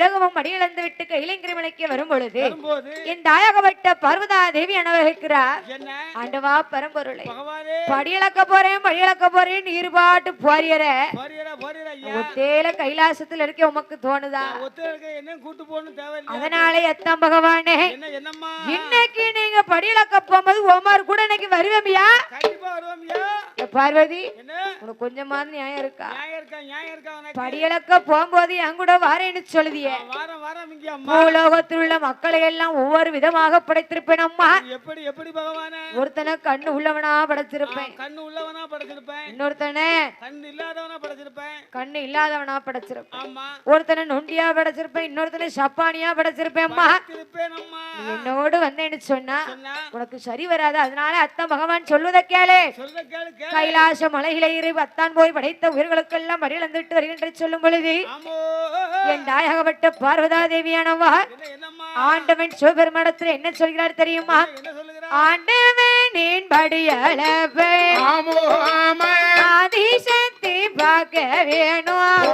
உலகமும் அடியிழந்து விட்டு கைலிங்கிரி மலைக்கு வரும் பொழுது என் தாயகப்பட்ட பர்வதா தேவி அனுபவிக்கிறார் ஆண்டவா பரம்பொருளை. படியிழக்க போறேன் படியிழக்க போறேன் நீர் பாட்டு போறியற ஒத்தேல கைலாசத்துல இருக்க உமக்கு தோணுதா? அதனாலே எத்தம் பகவானே. இன்னைக்கு நீங்க படியிழக்க போகும்போது ஓமார் கூட இன்னைக்கு வருவேமியா பார்வதி என்ன? உனக்கு கொஞ்சமாவது நியாயம் இருக்கா? படியிழக்க போகும்போது என் கூட வாரேன்னு சொல்லுதியே. பூலோகத்தில் உள்ள மக்களை எல்லாம் ஒவ்வொரு விதமாக படைத்திருப்பேன் அம்மா. எப்படி எப்படி பகவானே? ஒருத்தனை கண்ணு உள்ளவனா படைச்சிருப்பேன் கண்ணு உள்ளவனா படைச்சிருப்பேன் இன்னொருத்தனை கண்ணு இல்லாதவனா படைச்சிருப்பேன் கண்ணு இல்லாதவனா படைச்சிருப்பேன் ஒருத்தனை நொண்டியா படைச்சிருப்பேன் இன்னொருத்தனை சப்பானியா படைச்சிருப்பேன் அம்மா. என்னோடு வந்தேன்னு சொன்னா உனக்கு சரி வராது. அதனால அத்தன் பகவான் சொல்வதை கேளு. கைலாச மலையில இரு. அத்தான் போய் படைத்த உயிர்களுக்கெல்லாம் மடியிழந்துட்டு வருகின்ற சொல்லும் பொழுது என் தாயகப்பட்ட பார்வதா தேவியானவா ஆண்டவன் சிவபெருமானத்துல என்ன சொல்கிறார் தெரியுமா? ஆண்டவனின் படியளவை ஆதிசக்தி பார்க்க வேணும்.